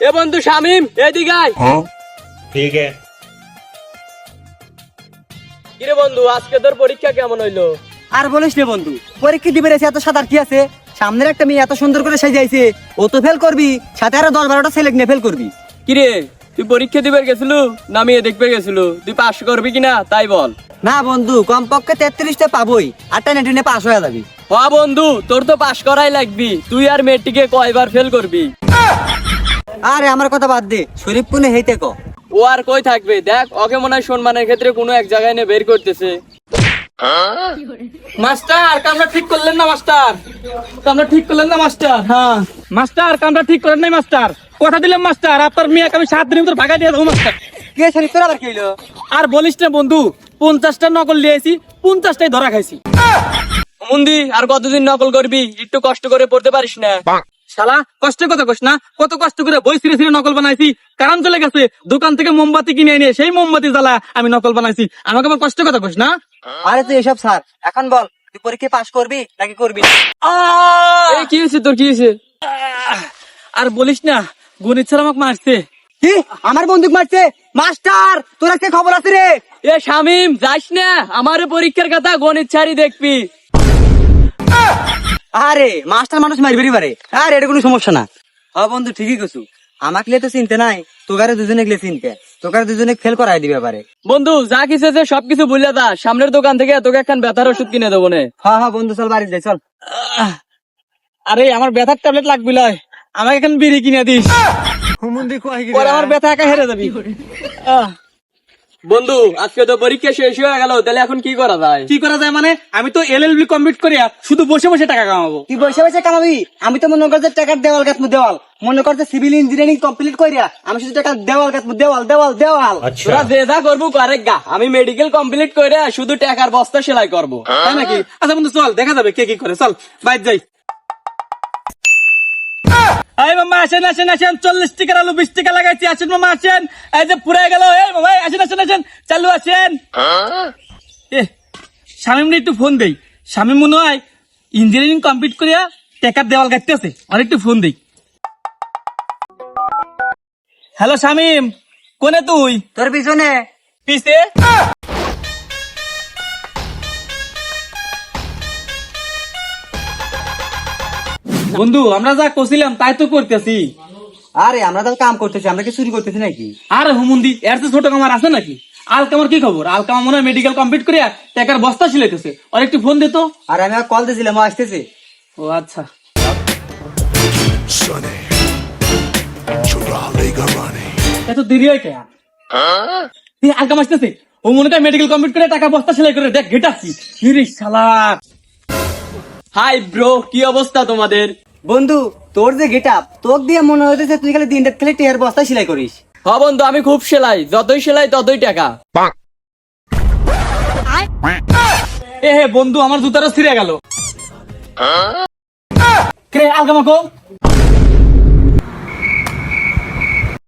এ বন্ধু শামিম এদিকে আয়। হ্যাঁ? ঠিক আছে। কিরে বন্ধু আজকে তোর পরীক্ষা কেমন হইল? আর বলিস রে বন্ধু পরীক্ষা দিবে এত কি আছে? সামনের একটা মেয়ে এত সুন্দর করে ও তো ফেল করবি সাথে আরও দশ বারোটা নিয়ে ফেল করবি। কিরে তুই পরীক্ষা দিবে গেছিল নামিয়ে দেখবে গেছিল? তুই পাশ করবি কিনা তাই বল। না বন্ধু কমপক্ষে তেত্রিশটা পাবই আটটা নেটে পাশ হয়ে যাবি। হ বন্ধু তোর তো পাশ করাই লাগবি তুই আর মেয়েটিকে কয়বার ফেল করবি? আরে আমার কথা বাদ দে। শরীফ পুনে হেইতে ক। ও আর কই থাকবে? দেখ ওকে মনে হয় সম্মানের ক্ষেত্রে কোনো এক জায়গায় নিয়ে বের করতেছে। মাস্টার কামটা ঠিক করলেন না মাস্টার? কামটা ঠিক করলেন না মাস্টার? হ্যাঁ। মাস্টার কামটা ঠিক করেন নাই মাস্টার? কথা দিলাম মাস্টার? আপনার মেয়েকে আমি সাত দিনের ভিতর ভাগা দিয়ে দেবো মাস্টার। কে শরীফ তোর আবার কি হইল? আর বলিস না বন্ধু পঞ্চাশটা নকল লিয়েছি পঞ্চাশটাই ধরা খাইছি। মুন্দি আর কতদিন নকল করবি? একটু কষ্ট করে পড়তে পারিস না। শালা কষ্টের কথা কস না কত কষ্ট করে বই ছিঁড়ে ছিঁড়ে নকল বানাইছি। কারণ চলে গেছে দোকান থেকে মোমবাতি কিনে এনে সেই মোমবাতি জ্বালা আমি নকল বানাইছি। আমাকে আবার কষ্টের কথা কস না? আরে তুই এসব স্যার এখন বল তুই পরীক্ষা পাস করবি নাকি করবি কি হয়েছে তোর কি হয়েছে? আর বলিস না গণিত স্যার আমাকে মারছে। কি? আমার বন্দুক মারছে? মাস্টার তোর একটা খবর আছে রে। এ শামিম যাস না আমার পরীক্ষার কথা গণিত ছাড়ি দেখবি। আরে মাস্টার মানুষ মারবেরই পারে আরে এটা কোনো সমস্যা না। হ্যাঁ বন্ধু ঠিকই কছু আমাকে লিয়ে তো চিনতে নাই তোকারে দুজনে গেলে চিনতে। তোকারে দুজনে ফেল করাই দিবে পারে বন্ধু যা কিছু আছে সবকিছু ভুলে দা। সামনের দোকান থেকে তোকে একখান ব্যথার ওষুধ কিনে দেবো নে। হ্যাঁ হ্যাঁ বন্ধু চল বাড়ি যাই চল। আরে আমার ব্যথার ট্যাবলেট লাগবে লয়। আমাকে এখন বিড়ি কিনে দিস। পরে আমার ব্যথা একা হেরে যাবি। আহ, বন্ধু আজকে তো পরীক্ষা শেষ হয়ে গেল তাহলে এখন কি করা যায়? কি করা যায় মানে? আমি তো এল এল বি কমপ্লিট করিয়া শুধু বসে বসে টাকা কামাবো। তুই বসে বসে কামাবি? আমি তো মনে করছে টাকার দেওয়াল গাছ দেওয়াল। মনে করছে সিভিল ইঞ্জিনিয়ারিং কমপ্লিট করিয়া আমি শুধু টাকা দেওয়াল গাছ দেওয়াল দেওয়াল দেওয়াল। তোরা যে যা করব করে গা। আমি মেডিকেল কমপ্লিট করে শুধু টাকার বস্তা সেলাই করব। তাই নাকি? আচ্ছা বন্ধু চল দেখা যাবে কে কি করে। চল বাইর যাই। এই মামা আসেন আসেন আসেন চল্লিশ টিকার আলু বিশ টিকা লাগাইছি আসেন মামা আসেন। এই যে পুরাই গেল এই মামা আসেন আসেন আসেন চালু আসেন। এ শামিম একটু ফোন দেই। শামিম মনে হয় ইঞ্জিনিয়ারিং কমপ্লিট করিয়া টেকার দেওয়াল গাইতে আছে। আর একটু ফোন দেই। হ্যালো শামিম কোনে তুই? তোর পিছনে। পিছে? বন্ধু আমরা যা করছিলাম তাই তো করতেছি। আরে আমরা তো কাম করতেছি আমরা কি চুরি করতেছি নাকি? আর হুমুন্দি এর তো ছোট কামার আছে নাকি? আল কামার কি খবর? আল কামার মনে হয় মেডিকেল কমপ্লিট করে টাকার বস্তা সিলাইতেছে। আর একটু ফোন দে তো। আর আমি কল দিয়েছিলাম ও আসতেছে। ও আচ্ছা। Garani. এত দেরি হয় কে এই আল কাম আসতেছে। ও মনে হয় মেডিকেল কমপ্লিট করে টাকা বস্তা সেলাই করে দেখ গেটাচ্ছি হিরে শালা। হাই ব্রো কি অবস্থা তোমাদের? বন্ধু তোর যে গেট আপ তোক দিয়ে মনে হইতেছে তুই খালি দিন রাত খালি টেয়ার বস্তা সেলাই করিস। হ বন্ধু আমি খুব সেলাই যতই সেলাই ততই টাকা। এ হে বন্ধু আমার জুতারও ছিঁড়ে গেল। কে আলগামা কও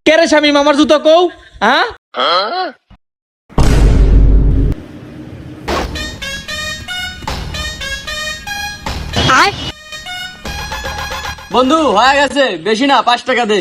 কে শামিম আমার জুতো কও? হ্যাঁ? বন্ধু হয়ে গেছে। বেশি না পাঁচ টাকা দে।